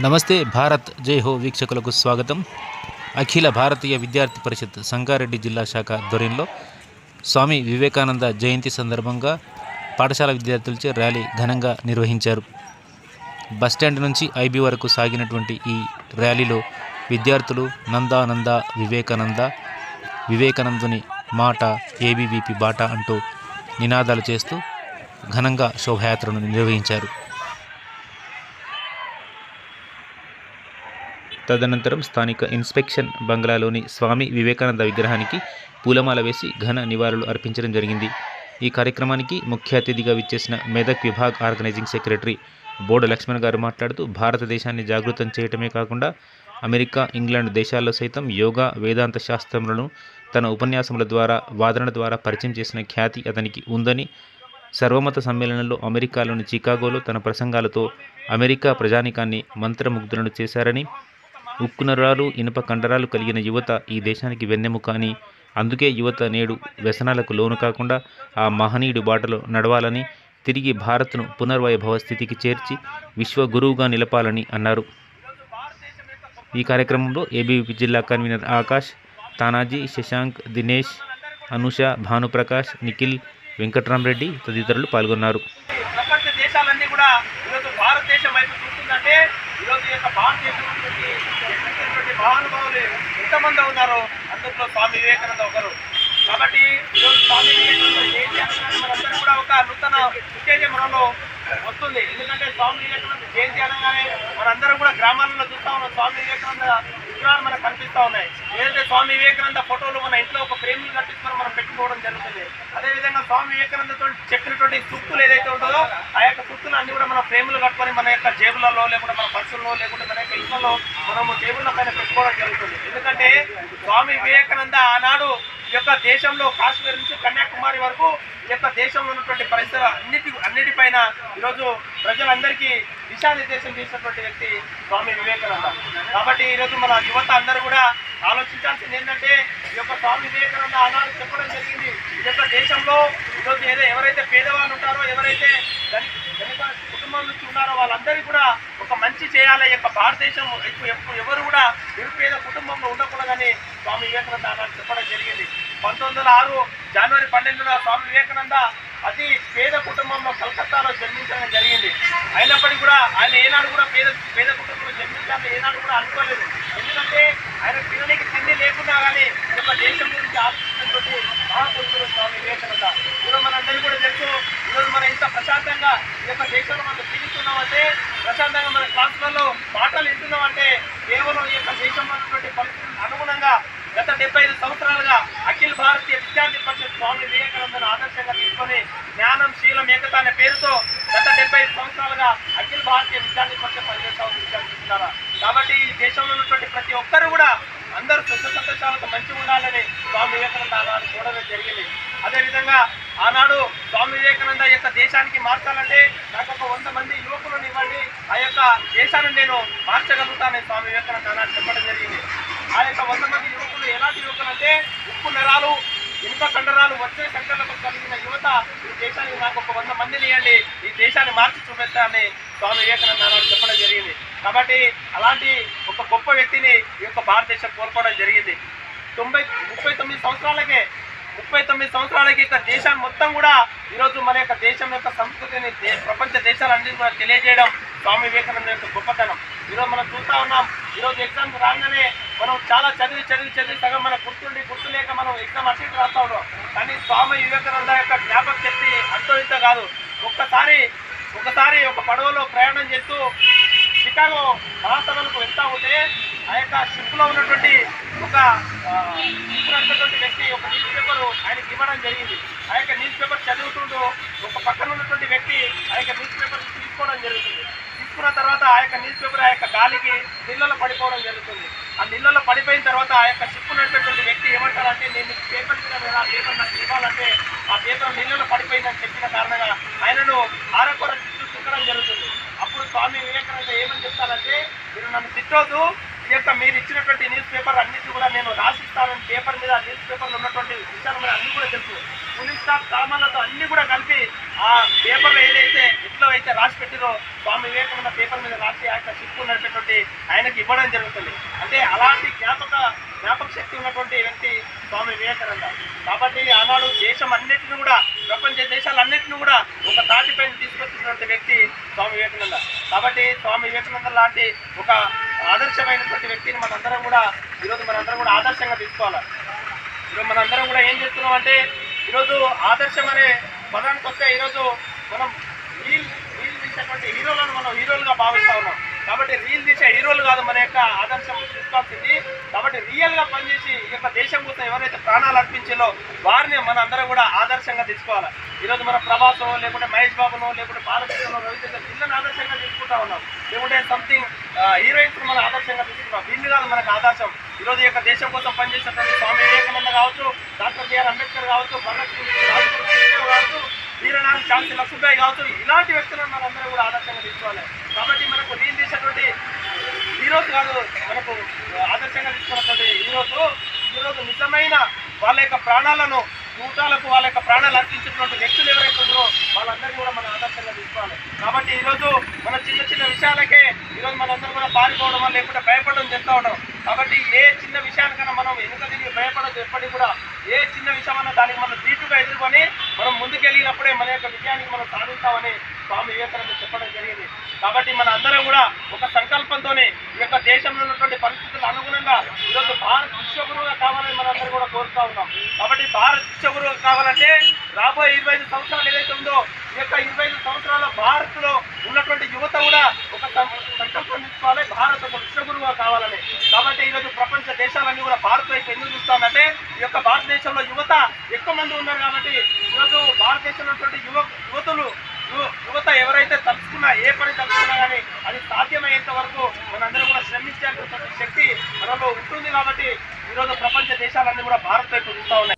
నమస్తే భారత్. జై హో వీక్షకులకు స్వాగతం. అఖిల భారతీయ విద్యార్థి పరిషత్ సంగారెడ్డి జిల్లా శాఖ ఆధ్వర్యంలో స్వామి వివేకానంద జయంతి సందర్భంగా పాఠశాల విద్యార్థులచే ర్యాలీ ఘనంగా నిర్వహించారు. బస్టాండ్ నుంచి ఐబీ వరకు సాగినటువంటి ఈ ర్యాలీలో విద్యార్థులు నందానంద వివేకానంద వివేకానందుని మాట ఏబీవీపీ బాట అంటూ నినాదాలు చేస్తూ ఘనంగా శోభయాత్రను నిర్వహించారు. తదనంతరం స్థానిక ఇన్స్పెక్షన్ బంగ్లాలోని స్వామి వివేకానంద విగ్రహానికి పూలమాల వేసి ఘన నివాళులు అర్పించడం జరిగింది. ఈ కార్యక్రమానికి ముఖ్య అతిథిగా విచ్చేసిన మెదక్ విభాగ్ ఆర్గనైజింగ్ సెక్రటరీ బోర్డు లక్ష్మణ్ గారు మాట్లాడుతూ భారతదేశాన్ని జాగృతం చేయటమే కాకుండా అమెరికా ఇంగ్లాండ్ దేశాల్లో సైతం యోగా వేదాంత శాస్త్రములను తన ఉపన్యాసముల ద్వారా వాదనల ద్వారా పరిచయం చేసిన ఖ్యాతి అతనికి ఉందని సర్వమత సమ్మేళనంలో అమెరికాలోని చికాగోలో తన ప్రసంగాలతో అమెరికా ప్రజానికాన్ని మంత్రముగ్ధులను చేశారని ఉక్కు నరాలు ఇనుప కండరాలు కలిగిన యువత ఈ దేశానికి వెన్నెముక అని. అందుకే యువత నేడు వ్యసనాలకు లోను కాకుండా ఆ మహనీయుడి బాటలో నడవాలని తిరిగి భారత్ను పునర్వైభవ స్థితికి చేర్చి విశ్వగురువుగా నిలపాలని అన్నారు. ఈ కార్యక్రమంలో ఏబీవీపీ జిల్లా కన్వీనర్ ఆకాష్ తానాజీ శశాంక్ దినేష్ అనుష భానుప్రకాష్ నిఖిల్ వెంకట్రామరెడ్డి తదితరులు పాల్గొన్నారు. దేశాలన్నీ కూడా ఈరోజు భారతదేశం వైపు చూస్తుందంటే ఈరోజు ఈ యొక్క భారతదేశం మహానుభావులు ఎంతమంది ఉన్నారో అందులో స్వామి వివేకానంద ఒకరు. కాబట్టి ఈరోజు స్వామి వివేకానంద జయంతి అనగానే మనందరూ కూడా ఒక నూతన ఉత్తేజం మనలో వస్తుంది. ఎందుకంటే స్వామి వివేకానంద జయంతి అనగానే మనందరం కూడా గ్రామాలలో చూస్తా ఉన్న. స్వామి వివేకానంద విగ్రహాలు మనకు కనిపిస్తా ఉన్నాయి. ఏదైతే స్వామి వివేకానంద ఫోటోలు మన ఇంట్లో ఒక ఫ్రేమ్లు కట్టించుకొని మనం పెట్టుకోవడం జరుగుతుంది. అదేవిధంగా స్వామి వివేకానందతో చెప్పినటువంటి సూక్తులు ఏదైతే ఉంటుందో ఆ యొక్క సూక్తులు అన్ని కూడా మన ఫ్రేములు కట్టుకొని మన యొక్క జేబులలో లేకుంటే మన పర్సుల్లో లేకుంటే మన యొక్క ఇంట్లో మనము టేబుల్ల పైన పెట్టుకోవడం జరుగుతుంది. ఎందుకంటే స్వామి వివేకానంద ఆనాడు ఈ యొక్క దేశంలో కాశ్మీర్ నుంచి కన్యాకుమారి వరకు ఈ యొక్క దేశంలో ఉన్నటువంటి పరిస్థితులు అన్నిటి అన్నిటిపైన ఈరోజు ప్రజలందరికీ దిశానిర్దేశం చేసినటువంటి వ్యక్తి స్వామి వివేకానంద. కాబట్టి ఈరోజు మన యువత అందరూ కూడా ఆలోచించాల్సింది ఏంటంటే ఈ యొక్క స్వామి వివేకానంద ఆనాడు చెప్పడం జరిగింది. ఈ యొక్క దేశంలో ఈరోజు ఏదో ఎవరైతే పేదవాళ్ళు ఉంటారో ఎవరైతే ధని ధనిక కుటుంబం నుంచి ఉన్నారో వాళ్ళందరికీ కూడా ఒక మంచి చేయాలి. యొక్క భారతదేశం ఎప్పుడు ఎవరు కూడా నిరుపేద కుటుంబంలో ఉండకూడదని స్వామి వివేకానంద ఆనాడు చెప్పడం జరిగింది. పంతొమ్మిది వందల ఆరు జనవరి పన్నెండున స్వామి వివేకానంద అతి పేద కుటుంబంలో కలకత్తాలో జన్మించడం జరిగింది. అయినప్పటికీ కూడా ఆయన ఏనాడు కూడా పేద పేద కుటుంబంలో జన్మించాలని ఏనాడు కూడా అనుకోలేదు. ఎందుకంటే ఆయన పిల్లలకి తిండి లేకున్నా కానీ ఒక యొక్క దేశం గురించి ఆలోచించినటువంటి మహాపురుషుడు స్వామి వివేకానంద. ఈరోజు మనందరికీ కూడా తెలుసు ఈరోజు మనం ఇంత ప్రశాంతంగా ఈ యొక్క దేశంలో మనం జీవిస్తున్నామంటే ప్రశాంతంగా మన క్లాసులలో పాటలు వింటున్నామంటే కేవలం ఈ యొక్క దేశంలో ఉన్నటువంటి పరిస్థితులకు అనుగుణంగా గత డెబ్బై ఐదు సంవత్సరాలుగా అఖిల భారతీయ విద్యార్థి పరిషత్ స్వామి వివేకానందను ఆదర్శంగా తీసుకొని జ్ఞానం శీలం ఏకత అనే పేరుతో గత డెబ్బై ఐదు సంవత్సరాలుగా అఖిల భారతీయ విద్యార్థి పరిషత్ పనిచేస్తా విద్యార్థిస్తున్నారు కాబట్టి ఈ దేశంలో ఉన్నటువంటి ప్రతి ఒక్కరు కూడా అందరూ సుఖ సంతోషాలతో మంచిగా ఉండాలని స్వామి వివేకానంద ఆనాడు చూడడం జరిగింది. అదేవిధంగా ఆనాడు స్వామి వివేకానంద యొక్క దేశానికి మార్చాలంటే నాకు ఒక వంద మంది యువకులను ఇవ్వండి. ఆ యొక్క దేశాన్ని నేను మార్చగలుగుతానని స్వామి వివేకానంద ఆనాడు చెప్పడం జరిగింది. ఆ యొక్క వంద మంది యువకులు ఎలాంటి యువకులు అంటే ఉప్పు నరాలు ఇనుప కండరాలు వచ్చే సంకల్పం కలిగిన యువత ఈ దేశానికి నాకు ఒక వంద మందిని ఇవ్వండి ఈ దేశాన్ని మార్చి చూపెట్టాలని స్వామి వివేకానంద ఆనాడు చెప్పడం జరిగింది. కాబట్టి అలాంటి ఒక గొప్ప వ్యక్తిని ఈ యొక్క భారతదేశం కోల్పోవడం జరిగింది. తొంభై ముప్పై తొమ్మిది సంవత్సరాలకే ముప్పై తొమ్మిది సంవత్సరాలకి ఇక దేశాన్ని మొత్తం కూడా ఈరోజు మన యొక్క దేశం యొక్క సంస్కృతిని ప్రపంచ దేశాలన్నింటినీ కూడా తెలియజేయడం స్వామి వివేకానంద యొక్క గొప్పతనం. ఈరోజు మనం చూస్తా ఉన్నాం ఈరోజు ఎగ్జామ్స్ రాగానే మనం చాలా చదివి చదివి చదివి సగం మన గుర్తుండి గుర్తు లేక మనం ఎగ్జామ్ అటు రాస్తా ఉన్నాం. కానీ స్వామి వివేకానంద యొక్క జ్ఞాపక శక్తి అంతో ఇంత కాదు. ఒక్కసారి ఒకసారి ఒక పడవలో ప్రయాణం చేస్తూ చికాగో మహాసభలకు వెళ్తా ఉంటే ఆ యొక్క షిప్లో ఉన్నటువంటి ఒక ఆ, వ్యక్తి ఒక న్యూస్ పేపర్ ఆయనకి ఇవ్వడం జరిగింది. ఆ యొక్క న్యూస్ పేపర్ చదువుతుంటూ ఒక పక్కన ఉన్నటువంటి వ్యక్తి ఆ యొక్క న్యూస్ పేపర్ తీసుకోవడం జరుగుతుంది. తీసుకున్న తర్వాత ఆ యొక్క న్యూస్ పేపర్ ఆ యొక్క గాలికి నీళ్ళలో పడిపోవడం జరుగుతుంది. ఆ నీళ్ళలో పడిపోయిన తర్వాత ఆ యొక్క షిప్ ఉన్నటువంటి వ్యక్తి ఏమంటారంటే నేను పేపర్ మీద ఆ పేపర్ నాకు ఇవ్వాలంటే ఆ పేపర్ నీళ్ళలో పడిపోయిందని చెప్పిన కారణంగా ఆయనను ఆరకొర చుట్టూ చుట్టడం జరుగుతుంది. అప్పుడు స్వామి వివేకానంద ఏమని చెప్తారంటే మీరు నన్ను తిట్టొద్దు. ఈ యొక్క మీరు ఇచ్చినటువంటి న్యూస్ పేపర్ అన్నిటి కూడా నేను రాసిస్తానని పేపర్ మీద న్యూస్ పేపర్లో ఉన్నటువంటి విషయాలు మీద అన్ని కూడా తెలుసు. పోలీస్ స్టాఫ్ సామాన్లతో అన్ని కూడా కలిపి ఆ పేపర్లో ఏదైతే అయితే రాసి పెట్టిరో స్వామి వివేకానంద పేపర్ మీద రాసి ఆయన చిక్కు ఉన్నటువంటి ఆయనకి ఇవ్వడం జరుగుతుంది. అంటే అలాంటి జ్ఞాపక జ్ఞాపక శక్తి ఉన్నటువంటి వ్యక్తి స్వామి వివేకానంద. కాబట్టి ఆనాడు దేశం అన్నింటిని కూడా ప్రపంచ దేశాలన్నింటినీ కూడా ఒక తాటిపైన తీసుకొచ్చినటువంటి వ్యక్తి స్వామి వివేకానంద. కాబట్టి స్వామి వివేకానంద లాంటి ఒక ఆదర్శమైనటువంటి వ్యక్తిని మనందరం కూడా ఈరోజు మనందరం కూడా ఆదర్శంగా తీసుకోవాలి. ఈరోజు మనందరం కూడా ఏం చేస్తున్నాం అంటే ఈరోజు ఆదర్శం అనే పదానికి వస్తే ఈరోజు మనం రీల్ తీసేటువంటి హీరోలను మనం హీరోలుగా భావిస్తా ఉన్నాం. కాబట్టి రీల్ తీసే హీరోలు కాదు మన యొక్క ఆదర్శం చూసుకోవాల్సింది కాబట్టి రియల్గా పనిచేసి ఈ యొక్క దేశం కోసం ఎవరైతే ప్రాణాలు అర్పించాలో వారిని మన అందరం కూడా ఆదర్శంగా తీసుకోవాలి. ఈరోజు మన ప్రభాసం లేకుంటే మహేష్ బాబును లేకుంటే బాలకృష్ణను రవిచంద్ర పిల్లని ఆదర్శంగా తీసుకుంటా ఉన్నాం. లేకుంటే సంథింగ్ హీరోయిన్స్ మనం ఆదర్శంగా తీసుకుంటాం. వీళ్ళు కాదు మనకు ఆదర్శం. ఈరోజు ఈ యొక్క దేశం కోసం పనిచేసినటువంటి స్వామి వివేకానంద కావచ్చు డాక్టర్ బిఆర్ అంబేద్కర్ కావచ్చు భగత్ సింగ్ కావచ్చు సుఖ్దేవ్ నాకు వీరనాథ్ ఝాన్సీ లక్ష్మీబాయి కావచ్చు. ఇలాంటి వ్యక్తులను మనందరూ కూడా ఆదర్శంగా తీసుకోవాలి. కాబట్టి మనకు నేను తీసినటువంటి హీరోస్ కాదు మనకు ఆదర్శంగా తీసుకున్నటువంటి హీరోస్. ఈరోజు నిజమైన వాళ్ళ యొక్క ప్రాణాలను కూటాలకు వాళ్ళ యొక్క ప్రాణాలు అర్పించినటువంటి వ్యక్తులు ఎవరైతే ఉన్నారో వాళ్ళందరినీ కూడా మనం ఆదర్శంగా తీసుకోవాలి. కాబట్టి ఈరోజు మన చిన్న చిన్న విషయాలకే ఈరోజు మనందరం కూడా పారిపోవడం వల్ల లేకుంటే భయపడడం చేస్తూ కాబట్టి ఏ చిన్న విషయానికైనా మనం వెనుక తిరిగి భయపడదు ఎప్పటికీ కూడా ఏ చిన్న విషయమైనా దానికి మనం ధీటుగా ఎదుర్కొని మనం ముందుకెళ్ళినప్పుడే మన యొక్క విజయానికి మనం సాధిస్తామని వివేకానంద చెప్పడం జరిగింది. కాబట్టి మన అందరం కూడా ఒక సంకల్పంతోనే ఈ యొక్క దేశంలో ఉన్నటువంటి పరిస్థితులకు అనుగుణంగా ఈరోజు భారత్ విశ్వగురువుగా కావాలని మన అందరూ కూడా కోరుతా ఉన్నాం. కాబట్టి భారత్ విశ్వగురువుగా కావాలంటే రాబోయే ఇరవై ఐదు సంవత్సరాలు ఏదైతే ఉందో ఈ యొక్క ఇరవై ఐదు సంవత్సరాల భారత్లో ఉన్నటువంటి యువత కూడా ఒక సంకల్పం తీసుకోవాలి. భారత్ ఒక విశ్వగురువుగా కావాలని. కాబట్టి ఈరోజు ప్రపంచ దేశాలన్నీ కూడా భారత్ వైపు ఎందుకు చూస్తామంటే ఈ యొక్క భారతదేశంలో యువత ఎక్కువ మంది ఉన్నారు కాబట్టి ఈరోజు భారతదేశంలో ఉన్నటువంటి యువ యువతులు యువత ఎవరైతే తలుచుకున్నా ఏ పని తలుచుకున్నా కానీ అది సాధ్యమయ్యేంత వరకు మనందరం కూడా శ్రమించాల్సినటువంటి శక్తి మనలో ఉంటుంది కాబట్టి ఈరోజు ప్రపంచ దేశాలన్నీ కూడా భారత్ వైపు చూస్తూ ఉన్నాయి.